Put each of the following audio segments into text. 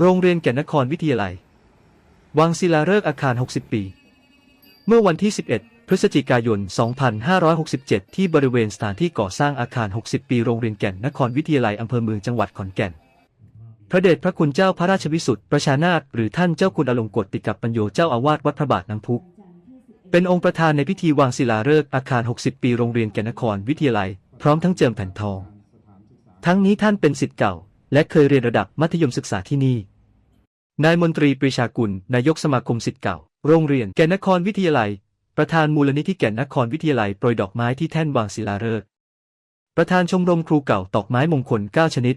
โรงเรียนแก่นนครวิทยาลัย วังศิลาฤกษ์อาคาร 60 ปี เมื่อวันที่ 11 พฤศจิกายน 2567 ที่บริเวณสถานที่ก่อสร้างอาคาร 60 ปีโรงเรียนแก่นนครวิทยาลัยอำเภอเมืองจังหวัดขอนแก่น พระเดชพระคุณเจ้าพระราชวิสุทธิ์ประชานาถหรือท่านเจ้าคุณอลงกฎติกับปัญโยเจ้าอาวาสวัดพระบาทน้ำพุเป็นองค์ประธานในพิธีวางศิลาฤกษ์อาคาร 60 ปีโรงเรียนแก่นนครวิทยาลัย พร้อมทั้งเจิมแผ่นทอง ทั้งนี้ท่านเป็นศิษย์เก่า และเคยเรียนระดับมัธยมศึกษาที่นี่ นายมนตรีปรีชากุล นายกสมาคมศิษย์เก่า โรงเรียนแก่นนครวิทยาลัย ประธานมูลนิธิแก่นนครวิทยาลัยโปรยดอกไม้ที่แท่นวางศิลาฤกษ์ ประธานชมรมครูเก่าตอกไม้มงคล 9 ชนิด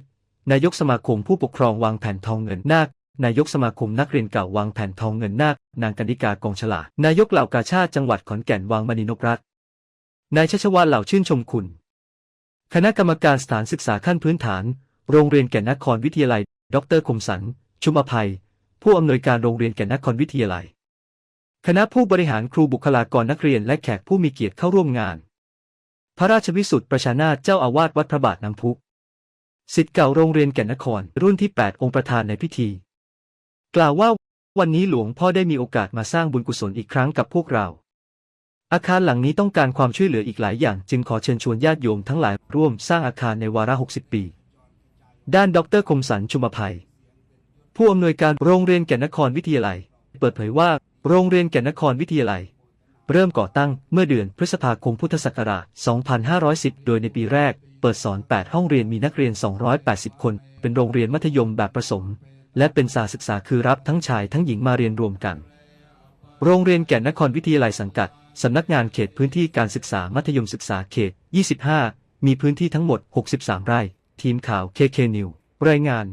นายกสมาคมผู้ปกครองวางแผ่นทองเงินนาคนายกสมาคมนักเรียนเก่าวางแผ่นทองเงินนาคนางกันดิกากองฉลาดนายกเหล่ากาชาติจังหวัดขอนแก่นวางมณีนพรัตน์นายชัชวานเหล่าชื่นชมคุณ คณะกรรมการสถานศึกษาขั้นพื้นฐาน โรงเรียนแก่นนครวิทยาลัย ดรคมสัน ชุมอภัย ผู้อำนวยการโรงเรียนแก่นนครวิทยาลัย คณะผู้บริหารครูบุคลากรนักเรียนและแขกผู้มีเกียรติเข้าร่วมงาน พระราชวิสุทธิ์ประชานาถเจ้าอาวาสวัดพระบาทน้ำพุสิทธิ์เก่าโรงเรียนแก่นนครรุ่นที่ 8 องค์ประธานในพิธี กล่าวว่าวันนี้หลวงพ่อได้มีโอกาสมาสร้างบุญกุศลอีกครั้งกับพวกเรา อาคารหลังนี้ต้องการความช่วยเหลืออีกหลายอย่าง จึงขอเชิญชวนญาติโยมทั้งหลายร่วมสร้างอาคารในวาระ 60 ปี ด้านดรคมสันชุมภัย ผู้อำนวยการโรงเรียนแก่นนครวิทยาลัย เปิดเผยว่า โรงเรียนแก่นนครวิทยาลัย เริ่มก่อตั้งเมื่อเดือนพฤษภาคมพุทธศักราช 2510 โดยในปีแรก เปิดสอน 8 ห้องเรียนมีนักเรียน 280 คน เป็นโรงเรียนมัธยมแบบผสม และเป็นสาศึกษาคือรับทั้งชายทั้งหญิงมาเรียนรวมกัน โรงเรียนแก่นนครวิทยาลัยสังกัดสำนักงานเขตพื้นที่การศึกษามัธยมศึกษาเขต 25 มีพื้นที่ทั้งหมด 63 ไร่ ทีมข่าว KK News รายงาน